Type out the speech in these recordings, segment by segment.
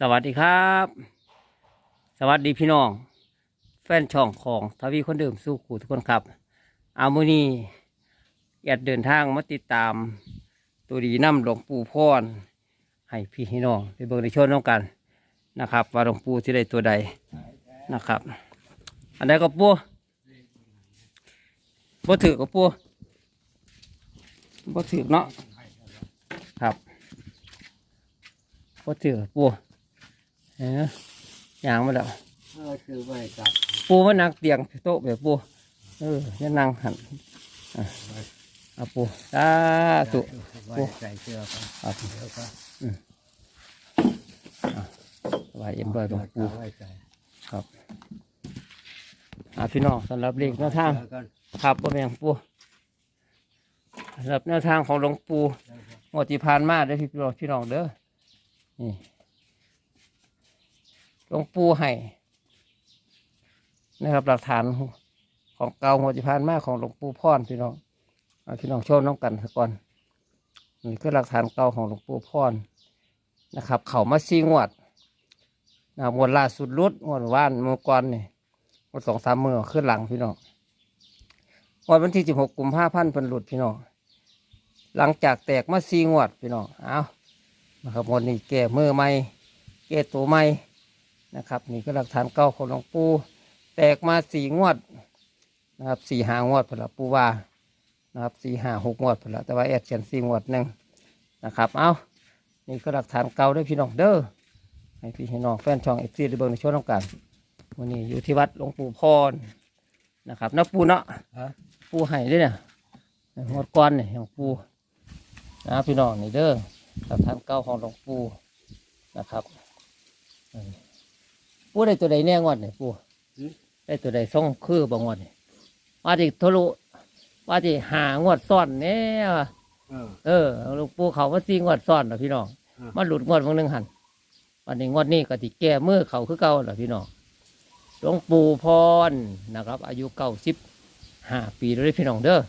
สวัสดีครับ สวัสดีพี่น้อง แฟนช่องของทวีคนเดิมสู้ขู่ทุกคนครับ อามุนีแอดเดินทางมาติดตาม ตัวดีน้ำหลวงปู่พรให้พี่พี่น้องไปเบิ่งในช่วงน้องกันนะครับ ว่าหลวงปู่ที่ได้ตัวใดนะครับ อันใดก็ปูบ่ถือก็ปูบ่ถือเนาะครับบ่ถือปู เอ้ยางมาแล้วเออคือไม่จับปูมานั่งเตียงโต๊ะแบบปูเออจะนั่งหันอะเอาปูสาธุไว้ใส่เสื้อกันครับเดี๋ยวก็ไหวเอ็มเบอร์หลวงปูไว้ใส่ครับอ่าพี่น้องสำหรับเลขแนวทางเสื้อกันครับบ่แม่งปูสำหรับแนวทางของหลวงปูงวดที่ผ่านมาเด้อพี่น้องพี่น้องเด้อนี่ หลวงปูให้นะครับ หลักฐานของเก่างวดที่ผ่านมากของหลวงปู่พรพี่น้องเอาพี่น้องโชว์น้องกันซะก่อนนี่คือหลักฐานเก่าของหลวงปู่พรนะครับ เขามาซีงวดนะครับงวดล่าสุดรุดงวดว่านมือก่อนนี่งวดสองสามมือขึ้นหลังพี่น้องงวดวันที่สิบหกกุมภาพันธ์เป็นหลุดพี่น้องหลังจากแตกมาซีงวดพี่น้องเอานะครับงวดนี้แก่มือใหม่แก่ตัวใหม่ นะครับ นี่ก็หลักฐานเก่าของหลวงปู่แตกมาสี่งวดนะครับสี่หางวดพนละปูว่านะครับสี่ห้าหกงวดพนละแต่ว่าแอดเขียนสี่งวดหนึ่งนะครับ เอานี่ก็หลักฐานเก่าเด้วยพี่น้องเด้อให้พี่ให้น้องแฟนช่องเอฟซีได้เบิ่งในช่วงน้องกันวันนี้อยู่ที่วัดหลวงปู่พรนะครับนะปูเนาะฮะปูให้ด้วยเนี่ยหมดก้อนเนี่ยของปูนะพี่น้องนี่เด้อหลักฐานเก่าของหลวงปูนะครับเออ ปูได้ตัวใดแน่งวดเนี่ยปูได้ตัวใดส่งคือบางงวดเนี่ยว่าที่ทะลุว่าที่หางวดซ่อนเนี่ยว่ะเออ เออหลวงปูเขาว่าซีงวดซ่อนเหรอพี่น้องอืมมันหลุดงวดบางหนึงหันวันนี้งวดนี้ก็ติแก้มือเขาคือเก่าเหรอพี่น้องหลวงปู่พรนะครับ อายุเก้าสิบห้าปีแล้วเด้อพี่น้องเด้อ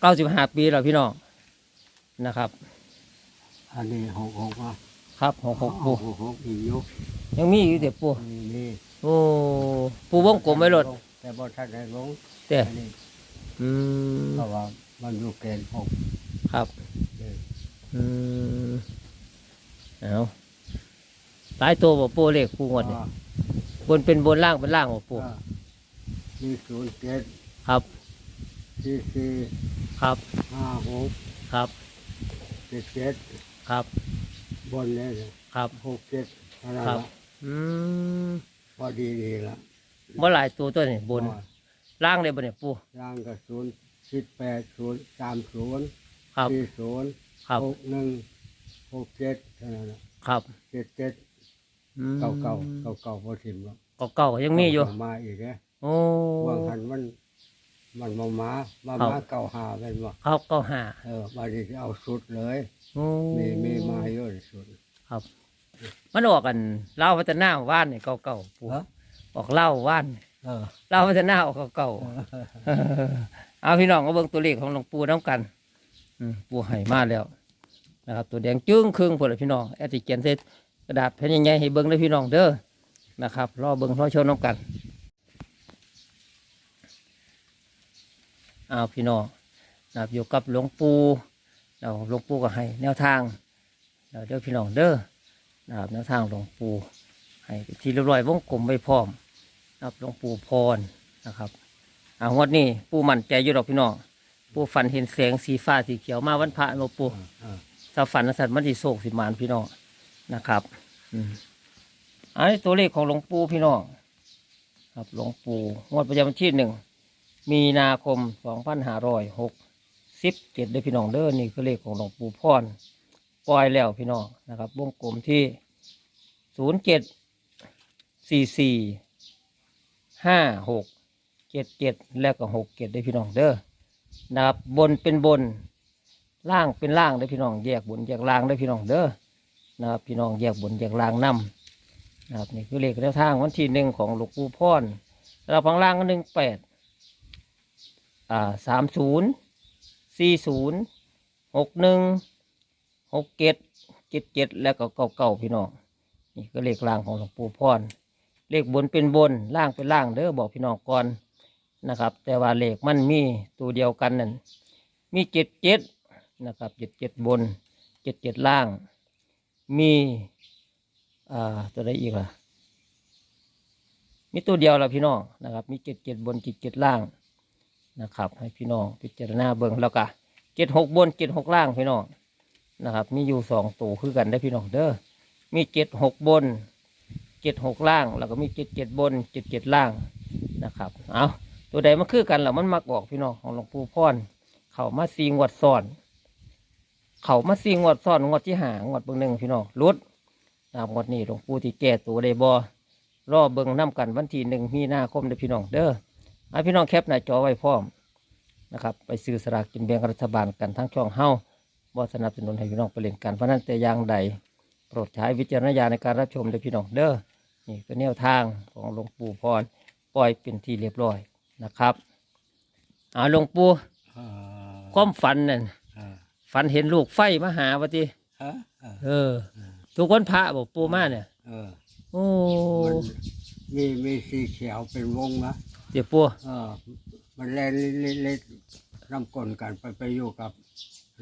เก้าสิบห้าปีแล้วพี่น้องนะครับ อันนี้หกหกอะ ครับหกหกปูหกหกอีกอยุยังมีอยู่เด็กปูนี่นี่โอ้ปูวงกลมไว้รถแต่บ่ทันได้ลงแต่อันนี้อืมเพราะว่ามันอยู่เกณฑ์หกครับเด้ออืมเอาตายตัวบ่ปูเลขปูงวดนี่อ่าบนเป็นบนล่างเป็นล่างบ่ปูอ่ามีศูนย์เจ็ดครับสี่สี่ครับห้าหกครับเจ็ดเจ็ดครับ บนเลยนะครับ หกเจ็ดอะไรครับ ละอืมพอดีดีละบ่หลายตัวตัวนี่บนอ่าล่างเลยบ่เนี่ยปูร่างกับศูนย์สิบแปดศูนย์สามศูนย์ครับ สี่ศูนย์ครับ หกหนึ่งหกเจ็ดเท่านั้นน่ะครับเจ็ดเจ็ดอืมเก่าเก่าเก่าเก่าพอถิ่มแล้วเก่าๆยังมีอยู่เมาอีกนะโอ้ว่างหันมัน มันมามามาครับมาเก่าหาเป็นว่าเขาเก่าหาเออมาดีเอาสุดเลย โอ้มีมีมาเยอะสุด ครับ มันออกกันเล่าพัฒนาว่านนี่เก่าๆปูฮะ ออกเล่าว่านเออเล่าพัฒนาออกเก่าๆเอาพี่น้องก็เบิ่งตัวเลขของหลวงปู่น้ำกัน อืมปู่ให้มาแล้วนะครับ ตัวแดงจึ้งครึ่งพอเลยพี่น้องแอดติเกียนเสร็จกระดาษแผ่นใหญ่ๆให้เบิ่งเลยพี่น้องเด้อนะครับรอเบิ่งรอชมน้ำกัน เอาพี่น้องนะครับอยู่กับหลวงปู่เราหลวงปู่ก็ให้แนวทางเราเด้อพี่น้องเด้อนะครับแนวทางหลวงปู่ให้ที่เรียบร้อยวงกลมไว้พร้อมนะครับหลวงปู่พรนะครับอางวดนี้ปู่มั่นใจอยู่ดอกพี่น้องปู่ฝันเห็นแสงสีฟ้าสีเขียวมาวันพระหลวงปู่เออถ้าฝันนะสัตว์มันสิโศกสิมานพี่น้องนะครับอันนี้ตัวเลขของหลวงปู่พี่น้องครับหลวงปู่งวดประจำวันที่หนึ่ง มีนาคมสองพันห้าร้อยหกสิบเจ็ดได้อพี่น้องเด้อนี่คือเลขของหลวงปู่พรปล่อยแล้วพี่น้องนะครับวงกลมที่ศูนย์เจ็ดสี่สี่ห้าหกเจ็ดเจ็ดแล้วก็หกเจ็ดได้พี่น้องเด้อนะครับบนเป็นบนล่างเป็นล่างได้พี่น้องแยกบนแยกล่างได้พี่น้องเด้อนะครับพี่น้องแยกบนแยกล่างนํนะครับนี่คือเลขแนวทางวันที่หนึ่งของหลวงปู่พรเราพังล่างก็หนึ่งแปด อ่าสามศูนย์สี่ศูนย์หกหนึ่งหกเจ็ดเจ็ดเจ็ดแล้วก็เก่าเก่าๆพี่น้องนี่ก็เลขล่างของหลวงปู่พรเลขบนเป็นบนล่างเป็นล่างเด้อบอกพี่น้องก่อนนะครับ แต่ว่าเลขมันมีตัวเดียวกันนั่นมีเจ็ดเจ็ดนะครับเจ็ดเจ็ดบนเจ็ดเจ็ดล่าง มีอ่าตัวใดอีกล่ะมีตัวเดียวละพี่น้องนะครับ มีเจ็ดเจ็ดบนเจ็ดเจ็ดล่าง นะครับ ให้พี่น้องพิจารณาเบิ่งแล้วก็เจ็ดหกบนเจ็ดหกล่างพี่น้องนะครับ มีอยู่สองตัวคือกันได้พี่น้องเด้อมีเจ็ดหกบนเจ็ดหกล่าง แล้วก็มีเจ็ดเจ็ดบนเจ็ดเจ็ดล่างนะครับ เอาตัวใดมันคือกันแล้วมันมักออกพี่น้องของหลวงปู่พรเขามาซีงวดซ้อน เขามาซีงวดซ้อนงวดที่หางวดเบิ่งหนึ่งพี่น้องรุดนะครับงวดนี้หลวงปู่ที่แก้ตัวได้บ่รอเบิ่งน้ำกันวันที่หนึ่งมีนาคมเด้อพี่น้องเด้อ ให้พี่น้องแคปหน้าจอไว้พร้อมนะครับไปซื้อสลากกินแบ่งรัฐบาลกันทั้งช่องเฮาบ่สนับสนุนให้พี่น้องไปเล่นกันเพราะนั้นแต่อย่างใดโปรดใช้วิจารณญาณในการรับชมเด้อพี่น้องเด้อนี่ก็แนวทางของหลวงปู่พรปล่อยเป็นที่เรียบร้อยนะครับเอาหลวงปู่เออความฝันนั่นเออฝันเห็นลูกไฟมาหาวะติฮะเออเออทุกคนพระบอกปู่มาเนี่ยเออโอ้ มันมีมีสีเขียวเป็นวงนะเดี๋ยวปู่เออ มันเล่นเล่นเล่นน้ำกลนกันไปไปอยู่กับ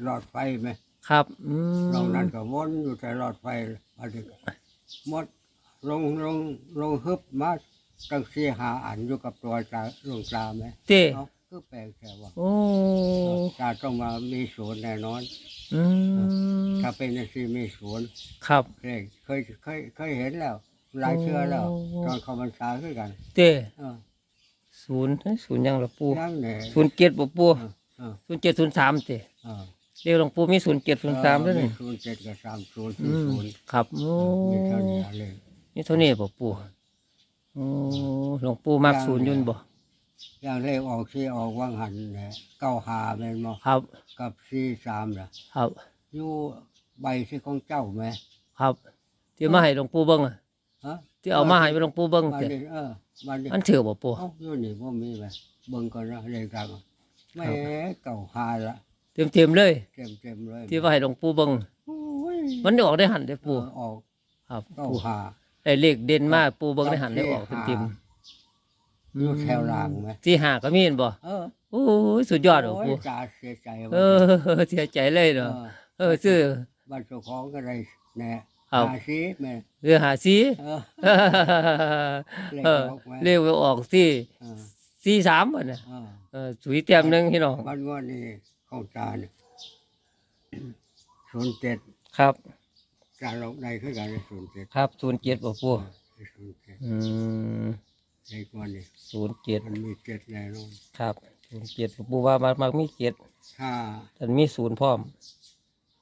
หลอดไฟไหมครับอืมตรงนั้นก็วนอยู่แต่หลอดไฟมาถึงหมดลงลงลงฮึบมาตั้งสี่หาอันอยู่กับตัวตาลงตาไหมเต้เนาะคือแปลกแค่ว่าโอ้ตาต้องมามีศูนย์แน่นอน อืมถ้าเป็นในซีมีศูนย์ครับ เคยเคยเคยเคยเห็นแล้ว หลายเชื่อแล้วโอ้ตอนเขาบรรษาคือกันเต้เออศูนย์เอ้ยศูนย์ยังหรอปูยังเนี่ยศูนย์เจ็ดบ่ปูเออเออศูนย์เจ็ดศูนย์สามเต้เออเรียกหลวงปูมีศูนย์เจ็ดศูนย์สามด้วยนี่ศูนย์เจ็ดกับสามศูนย์อืสี่มศูนย์ครับโอ้มีเท่านี้เลยนี่เท่านี้บ่ปูโอ้หลวงปูมักศูนย์อยุ่นบ่อย่างเลขออกที่ออกว่างหันเนี่ยเก้าหาแม่นบ่ครับ กับสี่สามน่ะครับอยู่ใบที่ของเจ้าไหมครับที่มาให้หลวงปูเบิ่งอะ ฮะที่เอามาให้หลวงปูเบิ่งบ้านเต้นี้เออบ้านนี้มันถือบ่ปูเอ้าอยู่นี่บ่มีไหมเบิ่งก่อนนะเลขกลางไม่เก้าหาละเต็มเต็มๆเลย เต็มเต็มๆเลยที่ว่าให้หลวงปูเบิ่งโอ้ยมันได้ออกได้หันได้อเอปูอออกครับเก้าปูหา ได้เลขเด่นมากปูเบิ่งได้หันได้ออกเต็มเต็มอยู่แถวล่างไหม ที่หาก็มีเห็นบ่เออโอ้ยสุดยอดเหรอโอ้ปูยจ่าเสียใจเอว่าอเสียใจเลยเนาะเออเออซื้อ บ้านเจ้าของก็ได้แน่ ครับหาซีแม่เรือหาซีเออเลขเออออกไหมเรียกว่าออกที่เออซีสามอะนะเออเออสุยเต็มหนึ่งพี่น้องบ้านงวดนี่ของตาเนี่ยศูนย์เจ็ดครับจานลงในคือกันศูนย์เจ็ดครับศูนย์เจ็ดบ่ปูศูนย์เจ็ดอืมเลขงวดนี่ศูนย์เจ็ดมันมีเจ็ดแน่นอนครับศูนย์เจ็ดปูว่ามันมักมีเจ็ดถ้า แต่มีศูนย์พร้อม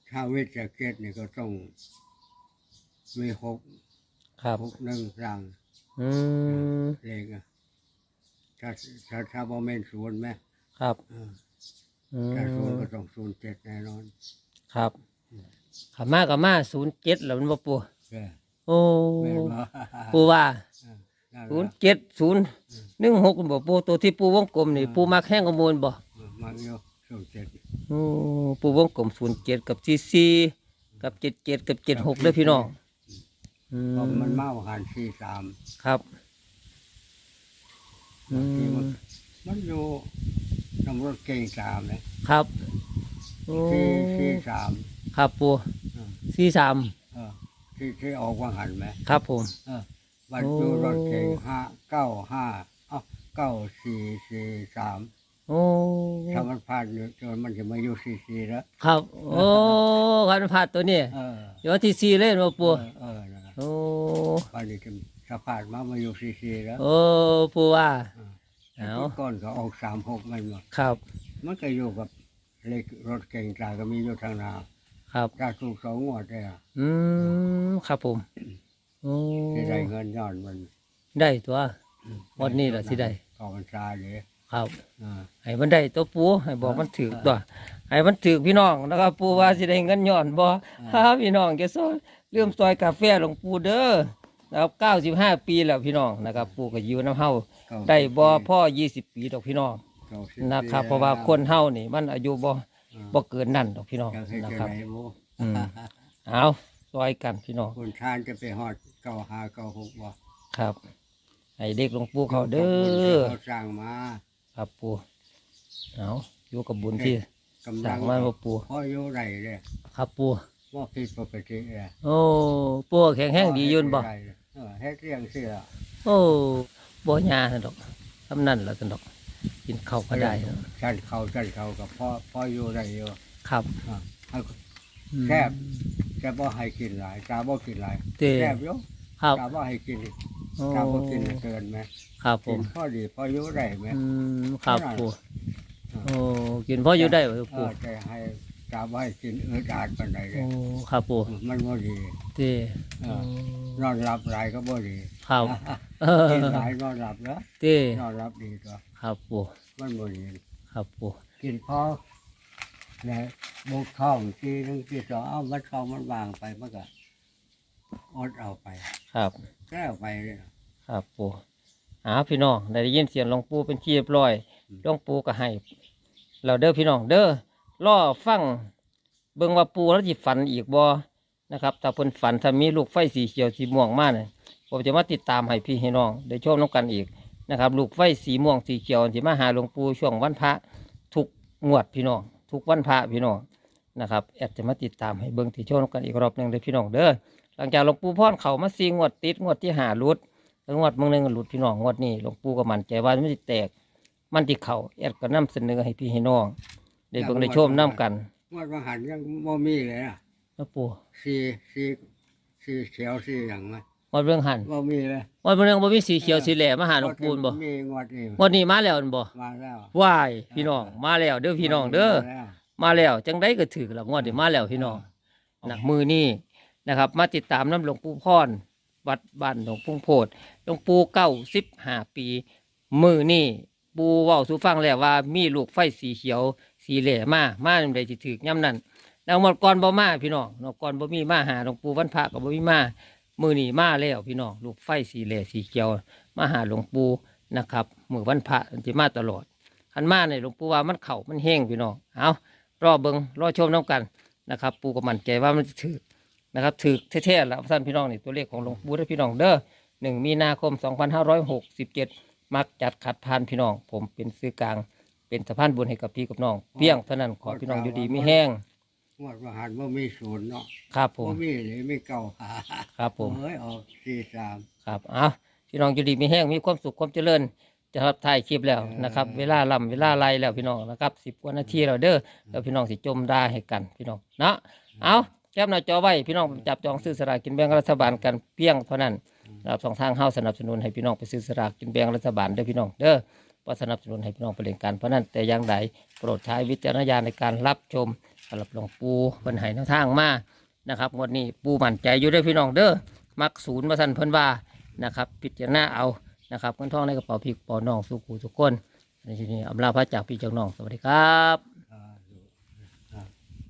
ถ้าวิทยาเกตนี่ก็ต้อง มีหกครับ หกหนึ่งรังอืม เลขอะถ้าถ้าถ้าบ่แม่นศูนย์ไหมครับเอออืถ้าศูนย์มก็ต้องศูนย์เจ็ดแน่นอนครับขามากับมาศูนย์เจ็ดแล้วมันบ่ปูเออโอ้ แม่นบ่ปูว่าเออนั่นศูนย์ล่ะเจ็ดศูนย์หนึ่งหกบ่ปูตัวที่ปูวงกลมนี่ ปูมักแห้งกระมูลบ่เออมาอยู่ศูนย์เจ็ดอืมปูวงกลมศูนย์เจ็ดกับซีซีกับเจ็ดเจ็ดกับเจ็ดหกเด้อพี่น้องอื เพราะมันมมาหันสี่สามครับอืที่มันมมันอยู่ตำรวจเก่งสามเลยครับโอ้สี่สี่สามครับปูเออซีสามเออที่ที่ออกว่าหันไหมครับผม เออบัตรอยู่รถเก่งห้าเก้าห้าเอ้าเก้าสี่สี่สามโอ้ถ้ามันพลาดอยู่จนมันจะมาอยู่สี่สี่แล้วครับ โอ้คันพลาดตัวนี้เออเดี๋ยวที่ซีเล่นมาปูเออเออนะครับ โอ้บัดนี้จะสะพานมามาอยู่สี่สี่แล้วโอ้ปูว่าแต่เอาที่ก่อนก็ออกสามหกมันหมดครับ มันก็อยู่กับเลขรถเก่งตาก็มีอยู่ทางหนาครับถ้าถูกสองงวดได้อะอืมครับผมโอ้ที่ได้เงินย้อนมัน ได้ตัววันนี้ล่ะสิได้ต่อพรรษาเลยครับอ่าให้มันได้ตัวปูให้บอกมันถือตัวให้มันถือพี่น้องนะครับปูว่าสิได้เงินย้อนบ่ฮะพี่น้องจะซอย เริ่มซอยกาแฟหลวงปู่เด้อนะครับเก้าสิบห้าปีแล้วพี่น้องนะครับ ปู่ก็อยู่น้ำเฮาเก้าสิบได้บ่ปีพ่อยี่สิบปีดอกพี่น้องเก้าสินะครับปีเพราะว่าแล้วคนเฮานี่ มันอายุบ่อ่าบ่เกินนั่นดอกพี่น้องอยากให้นะเจอครับไหนบ่อืมเอาซอยกันพี่น้องคนทานจะไปหอดเก้าหาเก้าหกบ่ครับให้เด็กหลวงปู่เขาเด้อเขาสร้างมาครับปู่เอาอยู่กับบุญที่กำสลัร้างงมาบ่ปู่พ่ออยู่ไรเลยครับปู่ ว่าผิดปกติเลยโอ้ปู่แข็งแห้งดีอยืนบ่เออเฮ็ดเรียงเสื้อโอ้บ่ยาซั่นดอกทำนั่นล่ะซั่นดอก กินข้าวก็ได้เนาะฉันเขาฉันเขากับพ่อพ่ออยู่ไรอยู่ครับอ่าให้อืมแซ่บแต่บ่ให้กินหลายตาบ่กินหลายเต้แซ่บอยู่ครับตาบ่ให้กินโอ้ตาบ่กินเกินไหมครับผกินมพอดีพออยู่ไรไหมอืมครับนั่นปู่อ่าโอ้กินพออยู่ได้บ่เอปู่อแต่ให้ ตาบ่ให้กินอืดอาดปานใดเลโอ้ยครับปู่มันบ่ดีเต้เออนอนหลับหลายก็บ่ดีครับเออกินหลายนอนหลับแล้วเต้นอนหลับดีตัวครับปู่มันบ่ดีครับปู่กินพอแล้วบุกท้องทีนึงทีสองเอามันท้องมันวางไปมันก็อดเอาไปครับแก้วไปเลย ครับปู่หาพี่น้องได้ยินเสียงหลวงปู่เป็นที่เรียบร้อยหลวงปู่ก็ให้ เราเด้อพี่น้องเด้อ ล่อฟังเบิ่งว่าปูแล้วสิฝันอีกบ่นะครับถ้าเพิ่นฝันถ้ามีลูกไฟสีเขียวสีม่วงมาเนี่ยผมจะมาติดตามให้พี่ให้น้องได้ชมน้ำกันอีกนะครับ ลูกไฟสีม่วงสีเขียวสิมาหาหลวงปู่ช่วงวันพระทุกงวดพี่น้องทุกวันพระพี่น้องนะครับแอดจะมาติดตามให้เบิ่งที่ชมน้ำกันอีกรอบหนึ่งเด้อพี่น้องเด้อหลังจากหลวงปู่พ่อนเขามาซีงวดติดงวดที่หารุดแล้วงวดมึงหนึงหลุดพี่น้องงวดนี้หลวงปู่ก็มั่นใจว่ามันสิแตกมันที่เขาแอดก็นำเสนอให้พี่ให้น้อง ได้เบิ่งได้ชมน้กันงวดวันหันยังบ่มีเลยนะนะปู่สีสีสีเขียวสีอย่างมันงวดเรื่องหันบ่มีเลยงวดเรื่องบ่มีสีเขียวสีแหลมมาหาหลวงปู่บ่มีงวดนี้งวดนี้มาแล้วนั่นบ่มาแล้วว้ายพี่น้องมาแล้วเด้อพี่น้องเด้อมาแล้วมาแล้วจังได้ก็ถือแล้วงวดนี้มาแล้วพี่น้องนะมือนี้นะครับ มาติดตามน้ำหลวงปู่พรวัดบ้านหลวงปู่โพดหลวงปู่เก้าสิบห้าปี มือนี้ปูเว้าสู่ฟังแล้วว่ามีลูกไฟสีเขียว สีเหล่มามาจังไดสิถือย่ำนั้นแล้วหมดก่อนบ่มาพี่น้องหมดก่อนบ่มีมาหาหลวงปู่วันพระก็บ่มีมามือนี้มาแล้วพี่น้องลูกไฟสีเหล่สีเขียวมาหาหลวงปู่นะครับมือวันพระมันสิมาตลอดคันมาในยหลวงปู่ว่ามันเข่ามันแห้งพี่น้องเอารอเบิงรอชมน้ำกันนะครับ ปู่ก็มั่นใจว่ามันจะถือนะครับถือแท้ๆแล้วท่านพี่น้องนี่ตัวเลขของหลวงปู่เด้อพี่น้องเด้อหนึ่งมีนาคม 2567 มักจัดขัดพานพี่น้อง ผมเป็นซื้อกลาง เป็นสะพานบุญให้กับพี่กับน้อง เพียงเท่านั้นขอพี่น้องอยู่ดีไม่แห้งงวดวันหันบ่มีศูนย์เนาะครับผมบ่มีเลยมีเก้าหาครับผมเอ้ยออกสี่สามครับเอาพี่น้องอยู่ดีมีแห้งมีความสุขความเจริญจะรับถ่ายคลิปแล้วนะครับ เวลาลำเวลาไล่แล้วพี่น้องนะครับสิบกว่านาทีแล้วเด้อแล้วพี่น้องสิจมได้ให้กันพี่น้องเนาะเอาแคปหน้าจอไว้พี่น้องจับจองซื้อสลากกินแบ่งรัฐบาลกันเพียงเท่านั้นรับสองทางเฮาสนับสนุนให้พี่น้องไปซื้อสลากกินแบ่งรัฐบาลเด้อพี่น้องเด้อ บ่สนับสนุนให้พี่น้องไปเล่นการเพราะนั้นแต่อย่างใดโปรดใช้วิจารณญาณในการรับชมสำหรับหลวงปู่เพิ่นให้แนวทางมานะครับงวดนี้ปู่มั่นใจอยู่เด้อพี่น้องเด้อมักศูนย์มาสั่นเพิ่นว่านะครับ พิจารณาเอานะครับเงินทองในกระเป๋าพี่กระเป๋าน้องสุขูทุกคนในที่นี้อำลาพระจากพี่เจ้าน้องสวัสดีครับ